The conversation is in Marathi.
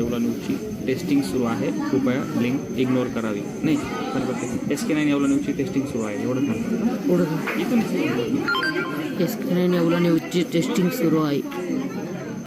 येवला न्यूजची टेस्टिंग सुरू आहे. कृपया लिंक इग्नोर करावी. नाही बरोबर एस के नाईन येवला न्यूजची टेस्टिंग सुरू आहे. एवढं सांगतो एवढं इथून एस के नाईन येवला न्यूजची टेस्टिंग सुरू आहे.